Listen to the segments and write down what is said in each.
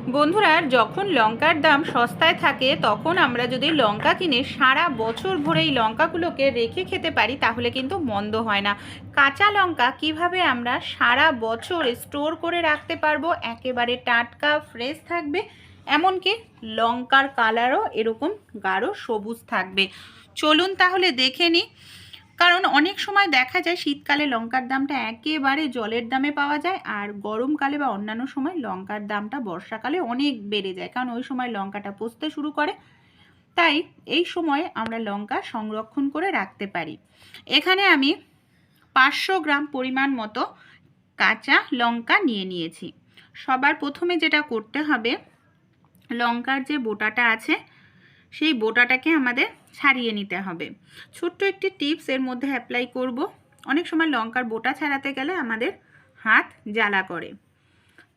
বন্ধুরা যখন লঙ্কার দাম সস্তায় থাকে, তখন আমরা যদি লঙ্কা কিনে সারা বছর ভরে এই লঙ্কাগুলোকে রেখে খেতে পারি, তাহলে কিন্তু মন্দ হয় না। কাঁচা লঙ্কা কীভাবে আমরা সারা বছর স্টোর করে রাখতে পারব? একেবারে টাটকা, ফ্রেশ থাকবে। এমনকি লঙ্কার কালারও এরকম গাঢ় সবুজ থাকবে। চলুন তাহলে দেখে নিই। কারণ অনেক সময় দেখা যায় শীতকালে লঙ্কার দামটা একেবারে জলের দামে পাওয়া যায় আর গরমকালে বা অন্যান্য সময় লঙ্কার দামটা বর্ষাকালে অনেক বেড়ে যায়, কারণ ওই সময় লঙ্কাটা পচতে শুরু করে। তাই এই সময় আমরা লঙ্কা সংরক্ষণ করে রাখতে পারি। এখানে আমি পাঁচশো গ্রাম পরিমাণ মতো কাঁচা লঙ্কা নিয়ে নিয়েছি। সবার প্রথমে যেটা করতে হবে, লঙ্কার যে বোটাটা আছে সেই বোটাটাকে আমাদের ছাড়িয়ে নিতে হবে। ছোট্ট একটি টিপস এর মধ্যে অ্যাপ্লাই করব। অনেক সময় লঙ্কার বোটা ছাড়াতে গেলে আমাদের হাত জ্বালা করে।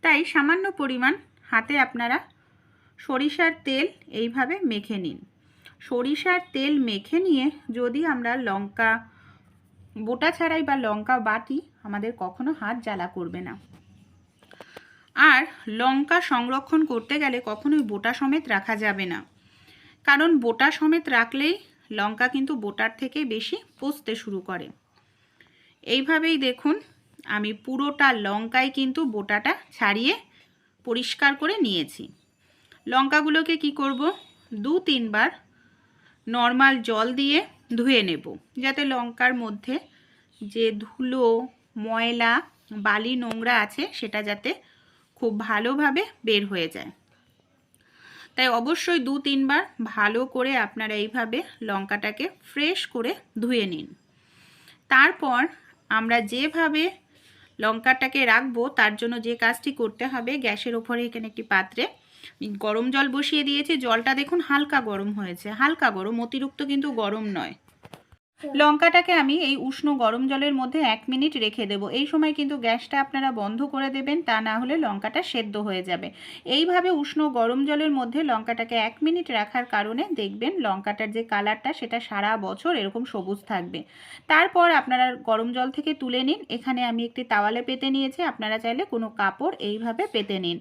তাই সামান্য পরিমাণ হাতে আপনারা সরিষার তেল এইভাবে মেখে নিন। সরিষার তেল মেখে নিয়ে যদি আমরা লঙ্কা বোটা ছাড়াই বা লঙ্কা বাটি, আমাদের কখনো হাত জ্বালা করবে না। আর লঙ্কা সংরক্ষণ করতে গেলে কখনোই বোটা সমেত রাখা যাবে না। কারণ বোটা সমেত রাখলেই লঙ্কা কিন্তু বোটার থেকে বেশি পচতে শুরু করে। এইভাবেই দেখুন, আমি পুরোটা লঙ্কায় কিন্তু বোটাটা ছাড়িয়ে পরিষ্কার করে নিয়েছি। লঙ্কাগুলোকে কি করব? দু তিনবার নর্মাল জল দিয়ে ধুয়ে নেব, যাতে লঙ্কার মধ্যে যে ধুলো, ময়লা, বালি নোংরা আছে, সেটা যাতে খুব ভালোভাবে বের হয়ে যায়। তাই অবশ্যই দু তিনবার ভালো করে আপনারা এইভাবে লঙ্কাটাকে ফ্রেশ করে ধুয়ে নিন। তারপর আমরা যেভাবে লঙ্কাটাকে রাখব, তার জন্য যে কাজটি করতে হবে, গ্যাসের ওপরে এখানে একটি পাত্রে গরম জল বসিয়ে দিয়েছি। জলটা দেখুন হালকা গরম হয়েছে, হালকা গরম, অতিরিক্ত কিন্তু গরম নয়। লঙ্কাটাকে আমি এই উষ্ণ গরম জলের মধ্যে এক মিনিট রেখে দেব। এই সময় কিন্তু গ্যাসটা আপনারা বন্ধ করে দেবেন, তা না হলে লঙ্কাটা সেদ্ধ হয়ে যাবে। এইভাবে উষ্ণ গরম জলের মধ্যে লঙ্কাটাকে এক মিনিট রাখার কারণে দেখবেন লঙ্কাটার যে কালারটা, সেটা সারা বছর এরকম সবুজ থাকবে। তারপর আপনারা গরম জল থেকে তুলে নিন। এখানে আমি একটি তাওয়ালে পেতে নিয়েছি, আপনারা চাইলে কোনো কাপড় এইভাবে পেতে নিন।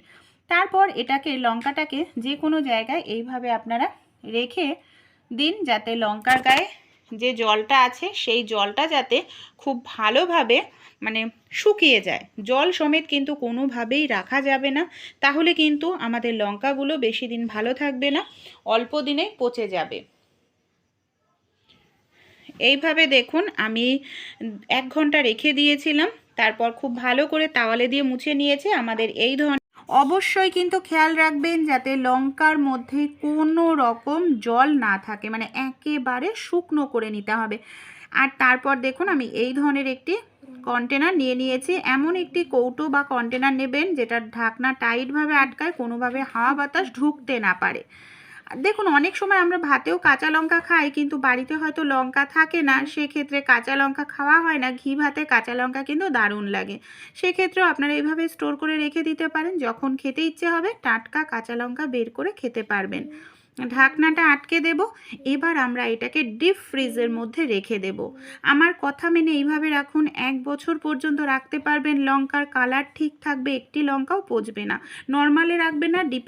তারপর এটাকে, লঙ্কাটাকে যে কোনো জায়গায় এইভাবে আপনারা রেখে দিন, যাতে লঙ্কার গায়ে যে জলটা আছে সেই জলটা যাতে খুব ভালোভাবে মানে শুকিয়ে যায়। জল সমেত কিন্তু কোনোভাবেই রাখা যাবে না। তাহলে কিন্তু আমাদের লঙ্কাগুলো বেশি দিন ভালো থাকবে না, অল্প দিনে পচে যাবে। এইভাবে দেখুন, আমি এক ঘণ্টা রেখে দিয়েছিলাম, তারপর খুব ভালো করে তাওয়ালে দিয়ে মুছে নিয়েছে। আমাদের এই ধরনের অবশ্যই কিন্তু খেয়াল রাখবেন যাতে লঙ্কার মধ্যে কোনো রকম জল না থাকে মানে একেবারে শুকনো করে নিতে হবে। আর তারপর দেখুন, আমি এই ধরনের একটি কন্টেনার নিয়ে নিয়েছি। এমন একটি কৌটো বা কন্টেনার নেবেন যেটা ঢাকনা টাইটভাবে আটকায়, কোনোভাবে হাওয়া বাতাস ঢুকতে না পারে। দেখুন, অনেক সময় আমরা ভাতেও কাঁচা লঙ্কা খাই, কিন্তু বাড়িতে হয়তো লঙ্কা থাকে না, সেক্ষেত্রে কাঁচা লঙ্কা খাওয়া হয় না। ঘি ভাতে কাঁচা লঙ্কা কিন্তু দারুণ লাগে। সেক্ষেত্রেও আপনারা এইভাবে স্টোর করে রেখে দিতে পারেন। যখন খেতে ইচ্ছে হবে, টাটকা কাঁচা লঙ্কা বের করে খেতে পারবেন। ঢাকনাটা আটকে দেব। এবার আমরা এটাকে ডিপ ফ্রিজের মধ্যে রেখে দেব। আমার কথা মেনে এইভাবে রাখুন, এক বছর পর্যন্ত রাখতে পারবেন। লঙ্কার কালার ঠিক থাকবে, একটি লঙ্কাও পচবে না। নর্মালে রাখবেন না, ডিপে